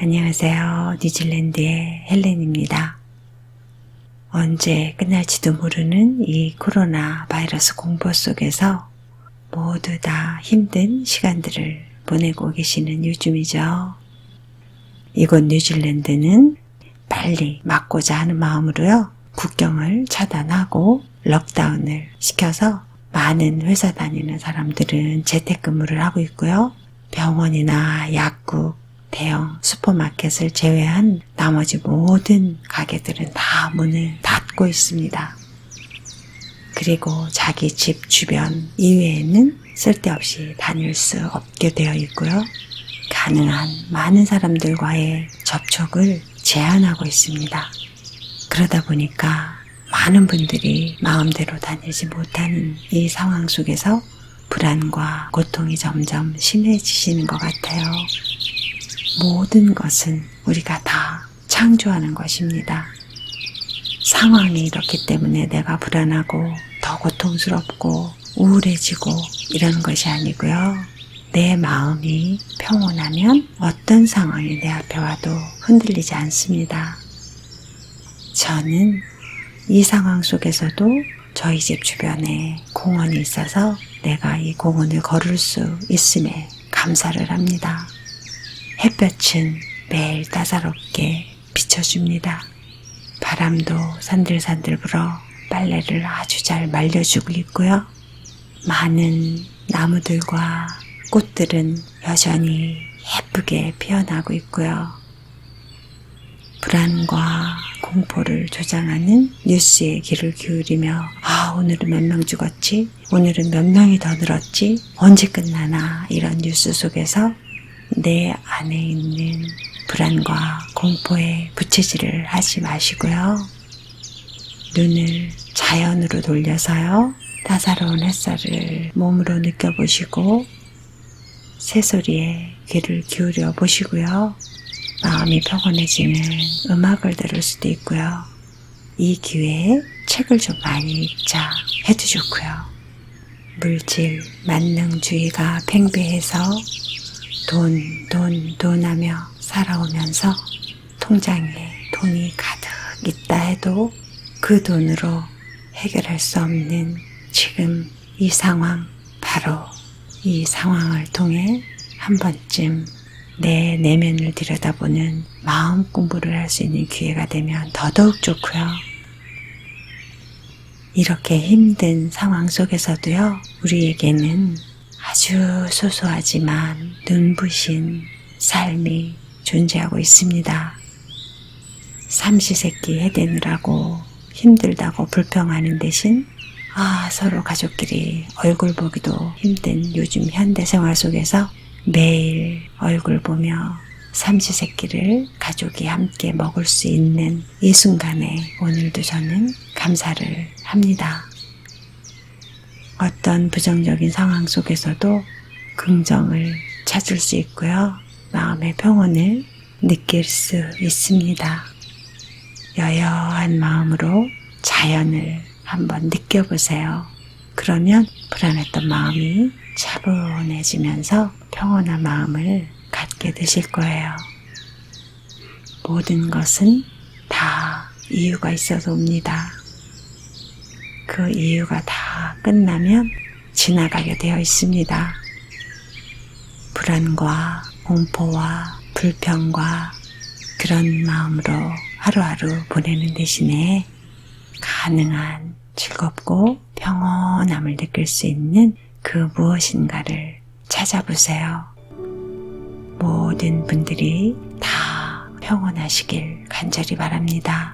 안녕하세요. 뉴질랜드의 헬렌입니다. 언제 끝날지도 모르는 이 코로나 바이러스 공포 속에서 모두 다 힘든 시간들을 보내고 계시는 요즘이죠. 이곳 뉴질랜드는 빨리 막고자 하는 마음으로요. 국경을 차단하고 럭다운을 시켜서 많은 회사 다니는 사람들은 재택근무를 하고 있고요. 병원이나 약국, 대형 슈퍼마켓을 제외한 나머지 모든 가게들은 다 문을 닫고 있습니다. 그리고 자기 집 주변 이외에는 쓸데없이 다닐 수 없게 되어 있고요. 가능한 많은 사람들과의 접촉을 제한하고 있습니다. 그러다 보니까 많은 분들이 마음대로 다니지 못하는 이 상황 속에서 불안과 고통이 점점 심해지시는 것 같아요. 모든 것은 우리가 다 창조하는 것입니다. 상황이 이렇기 때문에 내가 불안하고 더 고통스럽고 우울해지고 이런 것이 아니고요. 내 마음이 평온하면 어떤 상황이 내 앞에 와도 흔들리지 않습니다. 저는 이 상황 속에서도 저희 집 주변에 공원이 있어서 내가 이 공원을 걸을 수 있음에 감사를 합니다. 햇볕은 매일 따사롭게 비춰줍니다. 바람도 산들산들 불어 빨래를 아주 잘 말려주고 있고요. 많은 나무들과 꽃들은 여전히 예쁘게 피어나고 있고요. 불안과 공포를 조장하는 뉴스에 귀를 기울이며 아 오늘은 몇 명 죽었지 오늘은 몇 명이 더 늘었지 언제 끝나나 이런 뉴스 속에서 내 안에 있는 불안과 공포에 부채질을 하지 마시고요. 눈을 자연으로 돌려서요. 따사로운 햇살을 몸으로 느껴보시고 새소리에 귀를 기울여 보시고요. 마음이 평온해지는 음악을 들을 수도 있고요. 이 기회에 책을 좀 많이 읽자 해도 좋고요. 물질, 만능주의가 팽배해서 돈, 돈, 돈 하며 살아오면서 통장에 돈이 가득 있다 해도 그 돈으로 해결할 수 없는 지금 이 상황, 바로 이 상황을 통해 한 번쯤 내 내면을 들여다보는 마음 공부를 할 수 있는 기회가 되면 더더욱 좋고요. 이렇게 힘든 상황 속에서도요, 우리에게는 아주 소소하지만 눈부신 삶이 존재하고 있습니다. 삼시세끼 해대느라고 힘들다고 불평하는 대신 아 서로 가족끼리 얼굴 보기도 힘든 요즘 현대 생활 속에서 매일 얼굴 보며 삼시세끼를 가족이 함께 먹을 수 있는 이 순간에 오늘도 저는 감사를 합니다. 어떤 부정적인 상황 속에서도 긍정을 찾을 수 있고요. 마음의 평온을 느낄 수 있습니다. 여여한 마음으로 자연을 한번 느껴보세요. 그러면 불안했던 마음이 차분해지면서 평온한 마음을 갖게 되실 거예요. 모든 것은 다 이유가 있어서 옵니다. 그 이유가 다 끝나면 지나가게 되어 있습니다. 불안과 공포와 불평과 그런 마음으로 하루하루 보내는 대신에 가능한 즐겁고 평온함을 느낄 수 있는 그 무엇인가를 찾아보세요. 모든 분들이 다 평온하시길 간절히 바랍니다.